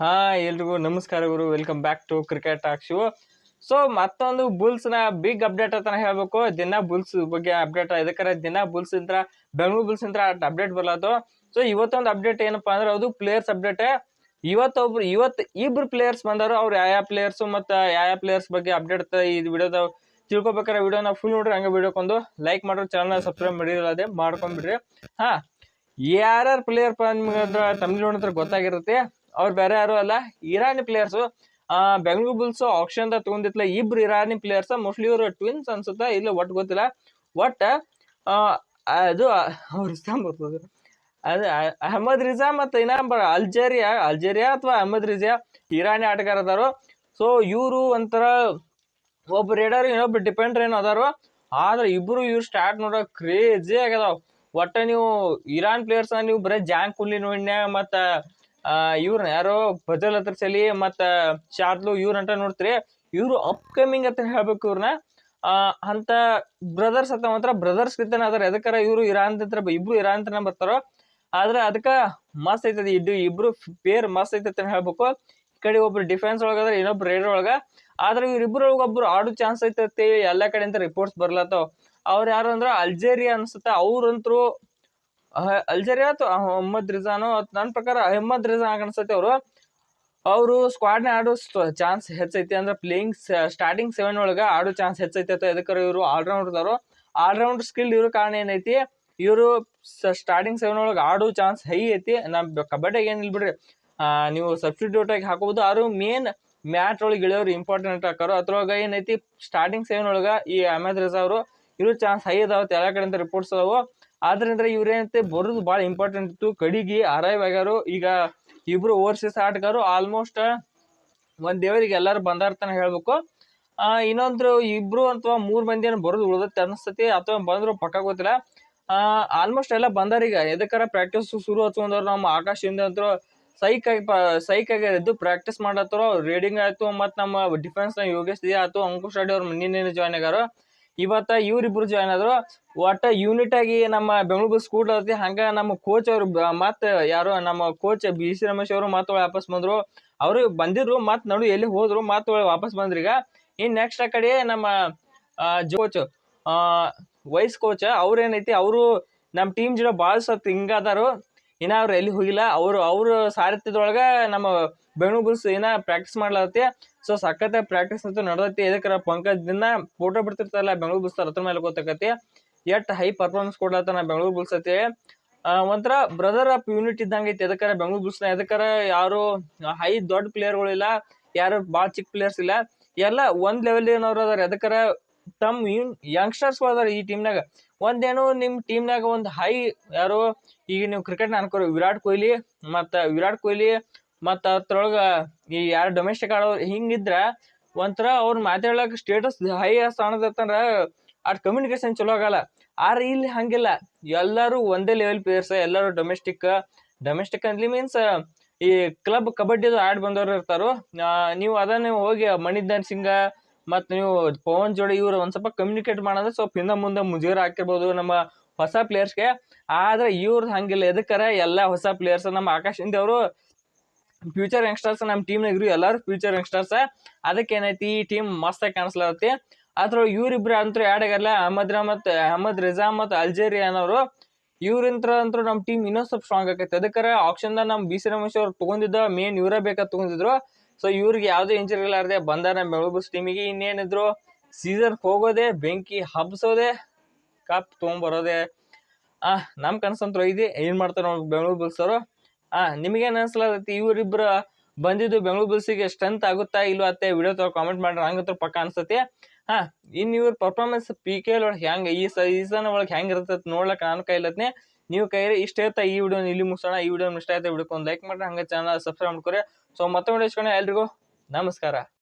ಹಾ ಎಲ್ರಿಗೂ ನಮಸ್ಕಾರ ಗುರು. Welcome back to cricket talk show so ಮತ್ತೊಂದು ಬುಲ್ಸ್ನ ಬಿಗ್ ಅಪ್ಡೇಟ್ ಅಂತ ಹೇಳ್ಬೇಕು. ದಿನ ಬುಲ್ಸ್ ಬಗ್ಗೆ ಅಪ್ಡೇಟ್ ಇದಕ್ಕೆ ದಿನ ಬುಲ್ಸ್ ಇಂತ್ರ, ಬೆಂಗಳೂರು ಬುಲ್ಸ್ ಇಂತ್ರ ಅಪ್ಡೇಟ್ ಬರ್ಲಾತು. ಸೊ ಇವತ್ತೊಂದು ಅಪ್ಡೇಟ್ ಏನಪ್ಪಾ ಅಂದ್ರೆ ಅದು ಪ್ಲೇಯರ್ಸ್ ಅಪ್ಡೇಟ್ ಇವತ್ತೊಬ್ರು ಇವತ್ತು ಇಬ್ರು ಪ್ಲೇಯರ್ಸ್ ಬಂದರು. ಅವ್ರು ಯಾವ ಯಾವ ಪ್ಲೇಯರ್ಸು ಮತ್ತು ಯಾವ ಪ್ಲೇಯರ್ಸ್ ಬಗ್ಗೆ ಅಪ್ಡೇಟ್ ಈ ವಿಡಿಯೋದ ತಿಳ್ಕೊಬೇಕಾರೆ ವಿಡಿಯೋನ ಫುಲ್ ನೋಡ್ರಿ, ಹಂಗೆ ವಿಡಿಯೋಕೊಂದು ಲೈಕ್ ಮಾಡ್ರಿ ಚಾನಲ್ ಸಬ್ಸ್ಕ್ರೈಬ್ ಅದೇ ಮಾಡ್ಕೊಂಡ್ಬಿಡ್ರಿ ಹಾ, ಯಾರ್ಯಾರು ಪ್ಲೇಯರ್ ತಮಿಳ್ ನೋಡಿದ್ರೆ ಗೊತ್ತಾಗಿರುತ್ತೆ. ಅವ್ರು ಬೇರೆ ಯಾರು ಅಲ್ಲ Irani players Bengaluru bulls auction ತಗೊಂಡಿತ್ತಲ್ಲ ಇಬ್ರು ಇರಾನಿ ಪ್ಲೇಯರ್ಸ್ ಮೋಸ್ಟ್ಲಿ ಇವರು ಟ್ವಿನ್ಸ್ ಅನ್ಸುತ್ತಾ, ಇಲ್ಲ ಒಟ್ಟು ಗೊತ್ತಿಲ್ಲ. ಒಟ್ ಅದು, ಅವ್ರ ಇಷ್ಟ ಬರ್ತದೆ ಅದು ಅಹ್- ಅಹಮದ್ ರಿಜಾ ಮತ್ತು ಇನ್ನೊಬ್ಬ ಅಲ್ಜೇರಿಯಾ ಅಲ್ಜೇರಿಯಾ ಅಥವಾ ಅಹಮದ್ ರಿಜಾ ಇರಾನಿ ಆಟಗಾರ ಅದಾರು. ಸೊ ಇವರು ಒಂಥರ ಒಬ್ಬ ರೇಡರ್ ಇನ್ನೊಬ್ಬ ಡಿಪೆಂಡರ್ ಏನೋ ಅದಾರು. ಆದ್ರೆ ಇಬ್ರು ಇವ್ರು ಸ್ಟಾರ್ಟ್ ನೋಡೋ ಕ್ರೇಜಿ ಆಗ್ಯದ ಒಟ್ಟ ನೀವು ಇರಾನ್ ಪ್ಲೇಯರ್ಸ್ ನೀವು ಬರೀ ಜಾಂಗ್ ಕುಲ್ಲಿ ನೋಡ್ನ್ಯಾಗ ಮತ್ತ ಇವ್ರನ್ನ ಯಾರೋ ಬಜಲ್ ಹತ್ರ ಚಲಿ ಮತ್ತು ಶಾದ್ಲು ಇವ್ರಂಟ ನೋಡ್ತೀರಿ, ಇವರು ಅಪ್ಕಮಿಂಗ್ ಅಂತ ಹೇಳ್ಬೇಕು ಇವ್ರನ್ನ ಅಂತ ಬ್ರದರ್ಸ್ ಅಂತ ಮಾತ್ರ ಬ್ರದರ್ಸ್ ಕಿತ್ತನ ಅದಾರ ಅದಕ್ಕಾರ ಇವರು ಇರಾನ್ ಹತ್ರ ಇಬ್ರು ಇರಾನ್ ಅಂತ ಬರ್ತಾರೋ, ಆದ್ರೆ ಅದಕ್ಕ ಮಸ್ತ್ ಐತದ. ಇದು ಇಬ್ರು ಪೇರ್ ಮಸ್ತ್ ಐತೈತೆ ಅಂತ ಹೇಳ್ಬೇಕು. ಈ ಕಡೆ ಒಬ್ರು ಡಿಫೆನ್ಸ್ ಒಳಗದ್ರ ಇನ್ನೊಬ್ರು ರೈಡರ್ ಒಳಗ. ಆದ್ರೆ ಇವ್ರಿಬ್ರು ಒಬ್ರು ಆಡೋ ಚಾನ್ಸ್ ಐತೈತಿ ಎಲ್ಲ ಕಡೆಯಿಂದ ರಿಪೋರ್ಟ್ಸ್ ಬರ್ಲತ್ತಾವ. ಅವ್ರು ಯಾರು ಅಂದ್ರ ಅಲ್ಜೇರಿಯಾ ಅನ್ಸುತ್ತೆ. ಅವ್ರಂತ್ರು ಅಲ್ಜೇರಿಯಾ ಅಥವಾ ಅಹಮದ್ ರಿಜಾನು ನನ್ನ ಪ್ರಕಾರ ಅಹಮ್ಮದ್ ರಿಜಾ ಅನ್ಸತ್ತೆ ಅವರು. ಅವರು ಸ್ಕ್ವಾಡ್ನ ಆಡೋ ಚಾನ್ಸ್ ಹೆಚ್ಚೈತಿ ಅಂದ್ರೆ ಪ್ಲೇಯಿಂಗ್ ಸ್ಟಾರ್ಟಿಂಗ್ ಸೆವೆನ್ ಒಳಗೆ ಆಡೋ ಚಾನ್ಸ್ ಹೆಚ್ಚೈತಿ ಅಥವಾ ಎದಕ್ಕಾರ ಇವರು ಆಲ್ ಆಲ್ರೌಂಡ್ ಸ್ಕಿಲ್ ಇರೋ ಕಾರಣ ಏನೈತಿ? ಇವರು ಸ್ಟಾರ್ಟಿಂಗ್ ಸೆವೆನ್ ಒಳಗೆ ಆಡೋ ಚಾನ್ಸ್ ಹೈ ಐತಿ. ನಮ್ಮ ಕಬಡ್ಡಿಗೆ ಏನಿಲ್ಲ ಬಿಡ್ರಿ. ನೀವು ಸಬ್ಸ್ಟಿಟ್ಯೂಟ್ ಆಗಿ ಹಾಕೋಬಹುದು ಆದ್ರು ಮೇನ್ ಮ್ಯಾಟ್ ಒಳಗೆ ಇಳಿಯೋರು ಇಂಪಾರ್ಟೆಂಟ್ ಹಾಕೋರು ಅದ್ರೊಳಗೆ ಏನೈತಿ? ಸ್ಟಾರ್ಟಿಂಗ್ ಸೆವೆನ್ ಒಳಗ ಈ ಅಹಮದ್ ರಿಜಾ ಅವರು ಇರೋ ಚಾನ್ಸ್ ಹೈ ಅದಾವ ಎಲ್ಲ ಕಡೆಯಿಂದ ರಿಪೋರ್ಟ್ಸ್ ಅದಾವು. ಆದ್ರಿಂದ ಇವ್ರೇನಂತೆ ಬರೋದು ಭಾಳ ಇಂಪಾರ್ಟೆಂಟ್ ಇತ್ತು. ಕಡಿಗೆ ಅರೈವ್ ಆಗ್ಯಾರು. ಈಗ ಇಬ್ರು ಓವರ್ಸೀಸ್ ಆಟಗಾರು ಆಲ್ಮೋಸ್ಟ್ ಒಂದ್ ದೇವರಿಗೆ ಎಲ್ಲಾರು ಬಂದಾರ್ತಾನೆ ಹೇಳ್ಬೇಕು. ಆ, ಇನ್ನೊಂದ್ರು ಇಬ್ರು ಅಥವಾ ಮೂರ್ ಮಂದಿ ಏನು ಬರೋದು ಉಳಿದತ್ತೆ ಅನಿಸ್ತತಿ ಅಥವಾ ಬಂದ್ರು ಪಕ್ಕ ಗೊತ್ತಿಲ್ಲ. ಆಲ್ಮೋಸ್ಟ್ ಎಲ್ಲ ಬಂದಾರೀಗ ಎದಕ್ಕಾರ ಪ್ರಾಕ್ಟೀಸ್ ಶುರು ಹಚ್ಕೊಂಡವ್ರು ನಮ್ಮ ಹಿಂದೆ ಅಂತೂ ಸೈಕ್ ಆಗಿ ಸೈಕ್ ಆಗಿ ಎದ್ದು ಪ್ರಾಕ್ಟೀಸ್ ಮಾಡತ್ತರು ರೀಡಿಂಗ್ ಆಯ್ತು ಮತ್ತು ನಮ್ಮ ಡಿಫೆನ್ಸ್ನ ಯೋಗೇಶ್ ಆಯ್ತು ಅಂಕುಶ್ ರೆಡ್ಡಿ ಅವ್ರು ನಿನ್ನೆ ಜಾಯ್ನ್ ಆಗ್ಯಾರ ಇವತ್ತ ಇವ್ರಿಬ್ರು ಜಾಯ್ನ್ ಆದ್ರು. ಒಟ್ಟ ಯೂನಿಟ್ ಆಗಿ ನಮ್ಮ ಬೆಂಗಳೂರು ಸ್ಕೂಲ್ ಐತಿ ಹಂಗ ನಮ್ಮ ಕೋಚ್ ಅವ್ರು ಮತ್ತೆ ಯಾರು ನಮ್ಮ ಕೋಚ್ ಬಿ ಸಿ ರಮೇಶ್ ಅವರು ಮತ್ತೆ ವಾಪಸ್ ಬಂದ್ರು. ಅವರು ಬಂದಿದ್ರು ಮತ್ ನಡು ಎಲ್ಲಿ ಹೋದ್ರು, ಮತ್ತೆ ವಾಪಸ್ ಬಂದ್ರು ಈಗ. ಇನ್ ನೆಕ್ಸ್ಟ್ ಆ ಕಡೆ ನಮ್ಮ ಕೋಚ್ ವೈಸ್ ಕೋಚ್ ಅವ್ರ ಏನೈತಿ, ಅವರು ನಮ್ಮ ಟೀಮ್ ಜೊತೆ ಭಾಳ ಸತ್ ಹಿಂಗದಾರು ಇನ್ನ ಅವ್ರು ಎಲ್ಲಿ ಹೋಗಿಲ್ಲ, ಅವರು, ಅವ್ರ ಸಾರಥ್ಯದೊಳಗೆ ನಮ್ಮ ಬೆಂಗಳೂರು ಬುಲ್ಸ್ ಏನ ಪ್ರಾಕ್ಟೀಸ್ ಮಾಡ್ಲತ್ತೆ. ಸೊ ಸಖತ್ ಪ್ರಾಕ್ಟೀಸ್ ಅಂತೂ ನಡೆದೈತಿ. ಎದಕ್ಕರ ಪಂಕಜ್ ದಿನ ಫೋಟೋ ಬಿಡ್ತಿರ್ತಾರಲ್ಲ ಬೆಂಗಳೂರು ಬುಲ್ಸ್ ಅದ್ರ ಮೇಲೆ ಗೊತ್ತಾಕತಿ. ಎಟ್ ಹೈ ಪರ್ಫಾರ್ಮೆನ್ಸ್ ಕೊಡ್ಲತ್ತಾನ ಬೆಂಗಳೂರು ಬುಲ್ಸ್ ಒಂಥರ ಬ್ರದರ್ ಆಫ್ ಯೂನಿಟ್ ಇದ್ದಂಗೆ ಐತಿ. ಎದಕ್ಕಾರ ಬೆಂಗಳೂರು ಬುಲ್ಸ್ನ ಎದಕ್ಕಾರ ಯಾರು ಹೈ ದೊಡ್ಡ ಪ್ಲೇಯರ್ಗಳಿಲ್ಲ ಯಾರು ಭಾಳ ಚಿಕ್ಕ ಪ್ಲೇಯರ್ಸ್ ಇಲ್ಲ. ಎಲ್ಲ ಒಂದು ಲೆವೆಲ್ ಏನವ್ರು ಅದಾರ. ಎದಕ್ಕಾರ ತಮ್ಮ ಯಂಗ್ಸ್ಟರ್ಸ್ ಅದಾರ ಈ ಟೀಮ್ನಾಗ ಒಂದೇನು ನಿಮ್ಮ ಟೀಮ್ನಾಗ ಒಂದು ಹೈ ಯಾರು, ಈಗ ನೀವು ಕ್ರಿಕೆಟ್ ಅನ್ಕೋರಿ, ವಿರಾಟ್ ಕೊಹ್ಲಿ ಮತ್ತು ವಿರಾಟ್ ಕೊಹ್ಲಿ ಮತ್ತು ಅದ್ರೊಳಗೆ ಈ ಯಾರು ಡೊಮೆಸ್ಟಿಕ್ ಆಡೋರು ಹಿಂಗಿದ್ರೆ ಒಂಥರ ಅವ್ರ ಮಾತಾಡೋಕೆ ಸ್ಟೇಟಸ್ ಹೈ ಸ್ಥಾನದತ್ತಂದ್ರ ಅದ್ ಕಮ್ಯುನಿಕೇಶನ್ ಚಲೋ ಆಗಲ್ಲ. ಆದ್ರೆ ಇಲ್ಲಿ ಹಂಗಿಲ್ಲ. ಎಲ್ಲರೂ ಒಂದೇ ಲೆವೆಲ್ ಪ್ಲೇಯರ್ಸ್ ಎಲ್ಲರೂ ಡೊಮೆಸ್ಟಿಕ್ ಡೊಮೆಸ್ಟಿಕ್ ಅಂದ್ಲಿ ಮೀನ್ಸ್ ಈ ಕ್ಲಬ್ ಕಬಡ್ಡಿದು ಆಡ್ ಬಂದವ್ರು ಇರ್ತಾರೋ. ನೀವು ಅದನ್ನ ಹೋಗಿ ಮಣಿಧರ್ ಸಿಂಗ ಮತ್ ನೀವು ಪವನ್ ಜೋಡಿ ಇವ್ರು ಒಂದು ಸ್ವಲ್ಪ ಕಮ್ಯುನಿಕೇಟ್ ಮಾಡೋದ್ರೆ ಸ್ವಲ್ಪ ಹಿಂದೆ ಮುಂದೆ ಮುಜುಗರ ಹಾಕಿರ್ಬೋದು ನಮ್ಮ ಹೊಸ ಪ್ಲೇಯರ್ಸ್ಗೆ ಆದ್ರೆ ಇವ್ರದ್ದು ಹಂಗಿಲ್ಲ. ಎದಕ್ಕಾರ ಎಲ್ಲ ಹೊಸ ಪ್ಲೇಯರ್ಸ್ ನಮ್ಮ ಆಕಾಶ್ ಹಿಂದೆ ಅವರು ಫ್ಯೂಚರ್ ಯಂಗ್ಸ್ಟರ್ಸ್ ನಮ್ಮ ಟೀಮ್ನಾಗ ಇರು ಎಲ್ಲರೂ ಫ್ಯೂಚರ್ ಯಂಗ್ಸ್ಟರ್ಸ್ ಅದಕ್ಕೆ ಏನೈತಿ, ಈ ಟೀಮ್ ಮಸ್ತಾಗಿ ಕಾಣಿಸ್ಲತ್ತಿ ಆದ್ರ ಇವ್ರಿಬ್ರು ಅಂತೂ ಆಡಗಲ್ಲ ಅಹಮದ್ ಮತ್ತು ಅಹಮದ್ ರಿಜಾ ಮತ್ತು ಅಲ್ಜೇರಿಯಾ ಅನ್ನೋರು. ಇವ್ರಿಂತ್ರ ಅಂತೂ ನಮ್ಮ ಟೀಮ್ ಇನ್ನೊಂದು ಸ್ವಲ್ಪ ಸ್ಟ್ರಾಂಗ್ ಆಕೈತೆ. ಅದಕ್ಕಾರ ಆಪ್ಷನ್ದಾಗ ನಮ್ಮ ಬಿ ಸಿ ರಮೇಶ್ ಅವ್ರು ತಗೊಂಡಿದ್ದ ಮೇನ್ ಇವರೇ ಬೇಕಾದ್ ತಗೊಂಡಿದ್ರು. ಸೊ ಇವ್ರಿಗೆ ಯಾವುದೇ ಇಂಜರಿ ಇರಲಾರ್ದೆ ಬಂದ ನಮ್ಮ ಟೀಮಿಗೆ ಇನ್ನೇನಿದ್ರು ಸೀಸನ್ ಹೋಗೋದೆ, ಬೆಂಕಿ ಹಬ್ಸೋದೆ ಕಪ್ ತೊಗೊಂಬರೋದೆ. ಆ, ನಮ್ ಕನಸಂತ್ರ ಇದೆ. ಏನು ಮಾಡ್ತಾರೆ ನೋಡಿ ಬೆಂಗಳೂರು ಬುಲ್ಸ್ ಅವರು? ನಿಮಗೇನ್ ಅನ್ಸ್ಲತ್ತೈತಿ ಇವರಿಬ್ರ ಬಂದಿದ್ದು ಬೆಂಗಳೂರು ಬುಲ್ಸಿಗೆ ಸ್ಟ್ರೆಂತ್ ಆಗುತ್ತಾ ಇಲ್ವಾ ಅತ್ತೆ? ವಿಡಿಯೋ ತರ ಕಾಮೆಂಟ್ ಮಾಡ್ರಿ, ಹಂಗಂತೂ ಪಕ್ಕ ಅನ್ಸತ್ತೆ. ಹಾ ಇನ್ನು ಇವ್ರ ಪರ್ಫಾರ್ಮೆನ್ಸ್ ಪಿ ಕೆ ಎಲ್ ಒಳಗೆ ಹೆಂಗೆ ಈ ಸೀಸನ್ ಒಳಗೆ ಹೆಂಗೆ ಇರ್ತೈತಿ ನೋಡ್ಲಕ್ ನಾನು ಕೈಲತ್ನೆ. ನೀವು ಕೈರಿ ಇಷ್ಟ ಇರ್ತಾ ಈ ವಿಡಿಯೋ ಇಲ್ಲಿ ಮುಗಿಸೋಣ, ಈ ವಿಡಿಯೋ ಇಷ್ಟ ಆಯ್ತಾ ವಿಡಿಯೋಕ್ಕೆ ಒಂದು ಲೈಕ್ ಮಾಡ್ರಿ, ಹಂಗೆ ಚಾನಲ್ ಸಬ್ಸ್ಕ್ರೈಬ್ ಮಾಡ್ಕೊರಿ. ಸೊ ಮತ್ತೆ ವಿಡಿಯೋ ಎಲ್ರಿಗೂ, ನಮಸ್ಕಾರ.